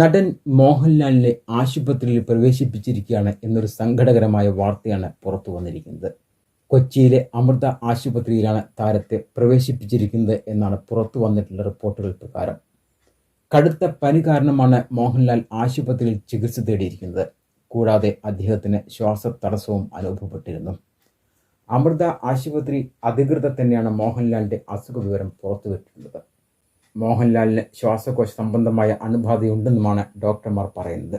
നടൻ മോഹൻലാലിനെ ആശുപത്രിയിൽ പ്രവേശിപ്പിച്ചിരിക്കുകയാണ് എന്നൊരു സങ്കടകരമായ വാർത്തയാണ് പുറത്തു വന്നിരിക്കുന്നത്. കൊച്ചിയിലെ അമൃത ആശുപത്രിയിലാണ് താരത്തെ പ്രവേശിപ്പിച്ചിരിക്കുന്നത് എന്നാണ് പുറത്തു വന്നിട്ടുള്ള റിപ്പോർട്ടുകൾ പ്രകാരം. കടുത്ത പനി കാരണമാണ് മോഹൻലാൽ ആശുപത്രിയിൽ ചികിത്സ തേടിയിരിക്കുന്നത്. കൂടാതെ അദ്ദേഹത്തിന് ശ്വാസതടസ്സവും അനുഭവപ്പെട്ടിരുന്നു. അമൃത ആശുപത്രി അധികൃതർ തന്നെയാണ് മോഹൻലാലിന്റെ അസുഖ വിവരം പുറത്തുവിട്ടിട്ടുള്ളത്. മോഹൻലാലിന് ശ്വാസകോശ സംബന്ധമായ അണുബാധയുണ്ടെന്നുമാണ് ഡോക്ടർമാർ പറയുന്നത്.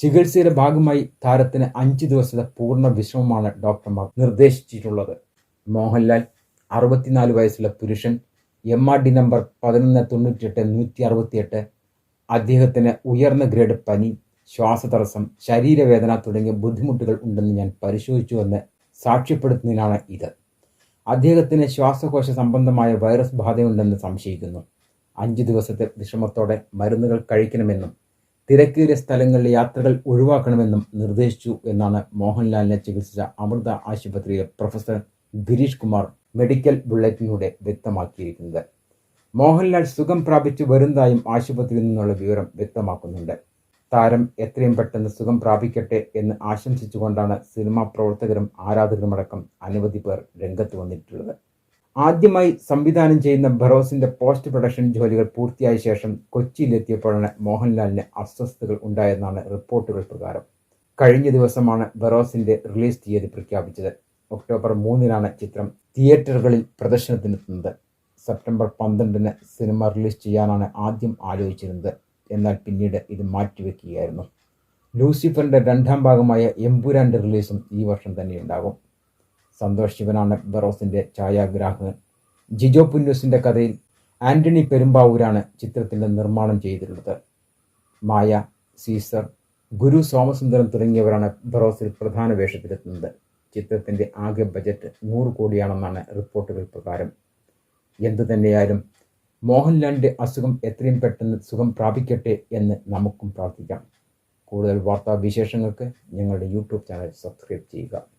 ചികിത്സയുടെ ഭാഗമായി താരത്തിന് അഞ്ച് ദിവസത്തെ പൂർണ വിശ്രമമാണ് ഡോക്ടർമാർ നിർദ്ദേശിച്ചിട്ടുള്ളത്. മോഹൻലാൽ അറുപത്തിനാല് വയസ്സുള്ള പുരുഷൻ എം ആർ ഡി നമ്പർ പതിനൊന്ന് തൊണ്ണൂറ്റിയെട്ട് നൂറ്റി അറുപത്തിയെട്ട് അദ്ദേഹത്തിന് ഉയർന്ന ഗ്രേഡ് പനി ശ്വാസതടസ്സം ശരീരവേദന തുടങ്ങിയ ബുദ്ധിമുട്ടുകൾ ഉണ്ടെന്ന് ഞാൻ പരിശോധിച്ചുവെന്ന് സാക്ഷ്യപ്പെടുത്തുന്നതിനാണ് ഇത്. അദ്ദേഹത്തിന് ശ്വാസകോശ സംബന്ധമായ വൈറസ് ബാധയുണ്ടെന്ന് സംശയിക്കുന്നു. അഞ്ച് ദിവസത്തെ വിശ്രമത്തോടെ മരുന്നുകൾ കഴിക്കണമെന്നും തിരക്കേറിയ സ്ഥലങ്ങളിലെ യാത്രകൾ ഒഴിവാക്കണമെന്നും നിർദ്ദേശിച്ചു എന്നാണ് മോഹൻലാലിനെ ചികിത്സിച്ച അമൃത ആശുപത്രിയിലെ പ്രൊഫസർ ഗിരീഷ് കുമാർ മെഡിക്കൽ ബുള്ളറ്റിനിലൂടെ വ്യക്തമാക്കിയിരിക്കുന്നത്. മോഹൻലാൽ സുഖം പ്രാപിച്ചു വരുന്നതായും ആശുപത്രിയിൽ നിന്നുള്ള വിവരം വ്യക്തമാക്കുന്നുണ്ട്. താരം എത്രയും പെട്ടെന്ന് സുഖം പ്രാപിക്കട്ടെ എന്ന് ആശംസിച്ചുകൊണ്ടാണ് സിനിമാ പ്രവർത്തകരും ആരാധകരുമടക്കം അനവധി പേർ രംഗത്ത് വന്നിട്ടുള്ളത്. ആദ്യമായി സംവിധാനം ചെയ്യുന്ന ബറോസിന്റെ പോസ്റ്റ് പ്രൊഡക്ഷൻ ജോലികൾ പൂർത്തിയായ ശേഷം കൊച്ചിയിലെത്തിയപ്പോഴാണ് മോഹൻലാലിന് അസ്വസ്ഥതകൾ ഉണ്ടായെന്നാണ് റിപ്പോർട്ടുകൾ പ്രകാരം. കഴിഞ്ഞ ദിവസമാണ് ബറോസിന്റെ റിലീസ് തീയതി പ്രഖ്യാപിച്ചത്. ഒക്ടോബർ മൂന്നിനാണ് ചിത്രം തിയേറ്ററുകളിൽ പ്രദർശനത്തിനെത്തുന്നത്. സെപ്റ്റംബർ പന്ത്രണ്ടിന് സിനിമ റിലീസ് ചെയ്യാനാണ് ആദ്യം ആലോചിച്ചിരുന്നത്. എന്നാൽ പിന്നീട് ഇത് മാറ്റിവെക്കുകയായിരുന്നു. ലൂസിഫറിന്റെ രണ്ടാം ഭാഗമായ എംപുരാന്റെ റിലീസും ഈ വർഷം തന്നെ ഉണ്ടാകും. സന്തോഷ് ശിവനാണ് ബറോസിന്റെ ഛായാഗ്രാഹകൻ. ജിജോ പുന്നൂസിന്റെ കഥയിൽ ആന്റണി പെരുമ്പാവൂരാണ് ചിത്രത്തിന്റെ നിർമ്മാണം ചെയ്തിട്ടുള്ളത്. മായ സീസർ ഗുരു സോമസുന്ദരൻ തുടങ്ങിയവരാണ് ബറോസിൽ പ്രധാന വേഷത്തിലെത്തുന്നത്. ചിത്രത്തിന്റെ ആകെ ബജറ്റ് നൂറ് കോടിയാണെന്നാണ് റിപ്പോർട്ടുകൾ പ്രകാരം. എന്തു തന്നെയായാലും മോഹൻലാലിന്റെ അസുഖം എത്രയും പെട്ടെന്ന് സുഖം പ്രാപിക്കട്ടെ എന്ന് നമുക്കും പ്രാർത്ഥിക്കാം. കൂടുതൽ വാർത്താ വിശേഷങ്ങൾക്ക് ഞങ്ങളുടെ യൂട്യൂബ് ചാനൽ സബ്സ്ക്രൈബ് ചെയ്യുക.